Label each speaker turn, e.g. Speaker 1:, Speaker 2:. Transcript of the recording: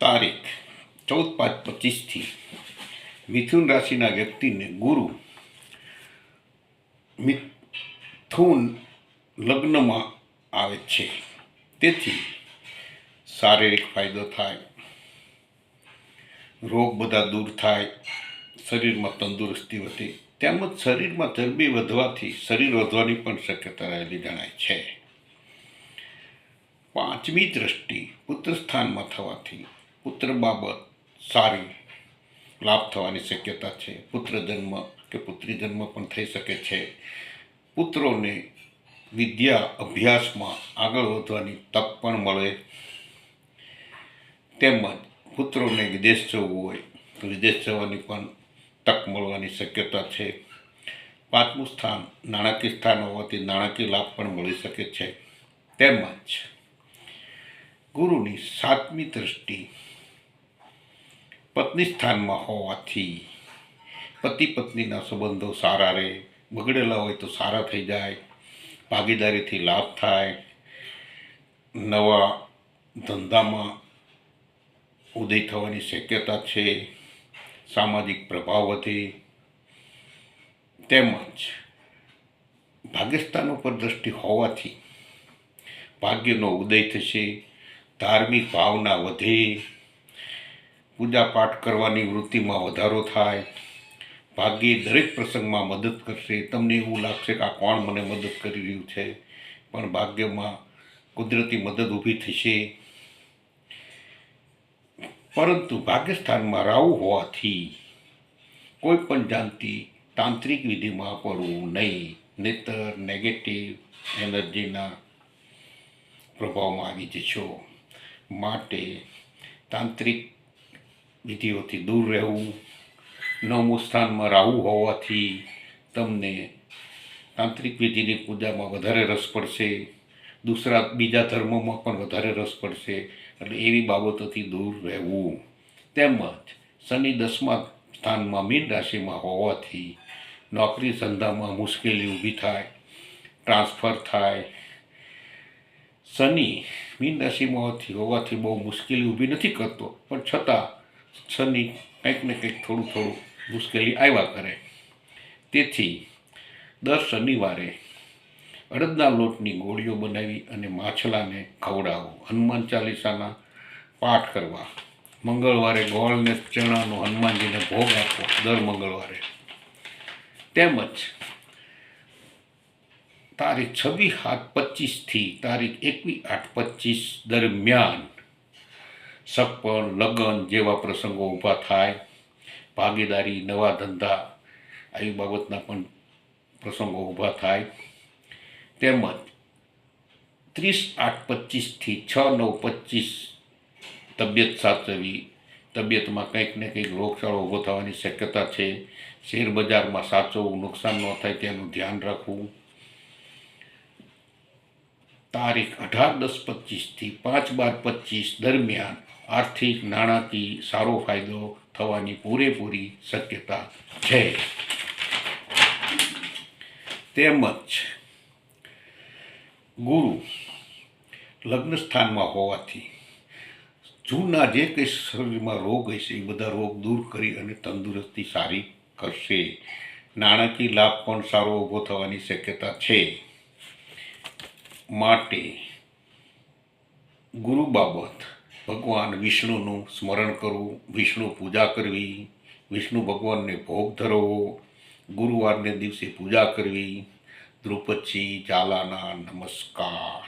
Speaker 1: તારીખ, ચૌદ પાંચ પચીસથી મિથુન રાશિના વ્યક્તિને ગુરુ મિથુન લગ્નમાં આવે છે. તેથી શારીરિક ફાયદો થાય, રોગ બધા દૂર થાય, શરીરમાં તંદુરસ્તી વધે, તેમજ શરીરમાં ચરબી વધવાથી શરીર વધવાની પણ શક્યતા રહેલી જણાય છે. પાંચમી દ્રષ્ટિ પુત્ર સ્થાનમાં થવાથી પુત્ર બાબત સારી લાભ થવાની શક્યતા છે. પુત્ર જન્મ કે પુત્રી જન્મ પણ થઈ શકે છે. પુત્રોને વિદ્યા અભ્યાસમાં આગળ વધવાની તક પણ મળે. તેમજ પુત્રોને વિદેશ જવું હોય તો વિદેશ જવાની પણ તક મળવાની શક્યતા છે. પાંચમું સ્થાન નાણાકીય સ્થાન હોવાથી નાણાકીય લાભ પણ મળી શકે છે. તેમજ ગુરુની સાતમી દ્રષ્ટિ પત્ની સ્થાનમાં હોવાથી પતિ પત્નીના સંબંધો સારા રહે, બગડેલા હોય તો સારા થઈ જાય, ભાગીદારીથી લાભ થાય, નવા ધંધામાં ઉદય થવાની શક્યતા છે, સામાજિક પ્રભાવ વધે, તેમજ ભાગ્યસ્થાન ઉપર દ્રષ્ટિ હોવાથી ભાગ્યનો ઉદય થશે, ધાર્મિક ભાવના વધે પૂજા પાઠ કરવાની વૃત્તિમાં વધારો થાય, ભાગ્યે દરેક પ્રસંગમાં મદદ કરશે. તમને એવું લાગશે કે આ કોણ મને મદદ કરી રહ્યું છે? પણ ભાગ્યમાં કુદરતી મદદ ઊભી થશે. પરંતુ ભાગ્યસ્થાનમાં રાહુ હોવાથી કોઈ પણ જાણતી તાંત્રિક વિધિમાં પડવું નહીં. નહીતર નેગેટિવ એનર્જીના પ્રભાવમાં આવી જશો. માટે તાંત્રિક વિધિઓથી દૂર રહેવું, નવમું સ્થાનમાં રાહુ હોવાથી તમને તાંત્રિક વિધિની પૂજામાં વધારે રસ પડશે, દૂસરા, બીજા ધર્મોમાં પણ વધારે રસ પડશે, એટલે એવી બાબતોથી દૂર રહેવું. તેમજ શનિ દસમા સ્થાનમાં મીન રાશિમાં હોવાથી નોકરી ધંધામાં મુશ્કેલી ઊભી થાય, ટ્રાન્સફર થાય. શનિ મીન રાશિમાં હોવાથી હોવાથી બહુ મુશ્કેલી ઊભી નથી કરતો, પણ છતાં શનિ, કંઈક ને કંઈક થોડું થોડું મુશ્કેલી આવ્યા કરે. તેથી દર શનિવારે અડદના લોટની ગોળીઓ બનાવી અને માછલાને ખવડાવવું હનુમાન ચાલીસાના પાઠ કરવા. મંગળવારે ગોળને ચણાનો હનુમાનજીને ભોગ આપવો, દર મંગળવારે. તેમજ તારીખ છવ્વીસ આઠ પચીસથી તારીખ એકવીસ આઠ પચીસ દરમિયાન સગપણ લગ્ન જેવા પ્રસંગો ઊભા થાય. ભાગીદારી, નવા ધંધા, આવી બાબતના પણ પ્રસંગો ઊભા થાય. તેમજ ત્રીસ આઠ પચીસથી છ નવ પચીસ તબિયત સાચવી. તબિયતમાં કંઈક ને કંઈક રોગચાળો ઊભો થવાની શક્યતા છે. શેર બજારમાં સાચવવું, નુકસાન ન થાય તેનું ધ્યાન રાખવું. તારીખ અઢાર દસ પચીસથી પાંચ બાર પચીસ દરમિયાન આર્થિક નાણાકીય સારો ફાયદો થવાની પૂરેપૂરી શક્યતા છે. તેમજ ગુરુ લગ્ન સ્થાનમાં હોવાથી જૂના જે કંઈ શરીરમાં રોગ હશે એ બધા રોગ દૂર કરી અને તંદુરસ્તી સારી કરશે. નાણાકીય લાભ પણ સારો ઊભો થવાની શક્યતા છે. માટે ગુરુ બાબત ભગવાન વિષ્ણુનું સ્મરણ કરવું, વિષ્ણુ પૂજા કરવી, વિષ્ણુ ભગવાનને ભોગ ધરવો, ગુરુવારને દિવસે પૂજા કરવી. દ્રુપદજી ઝાલાના નમસ્કાર.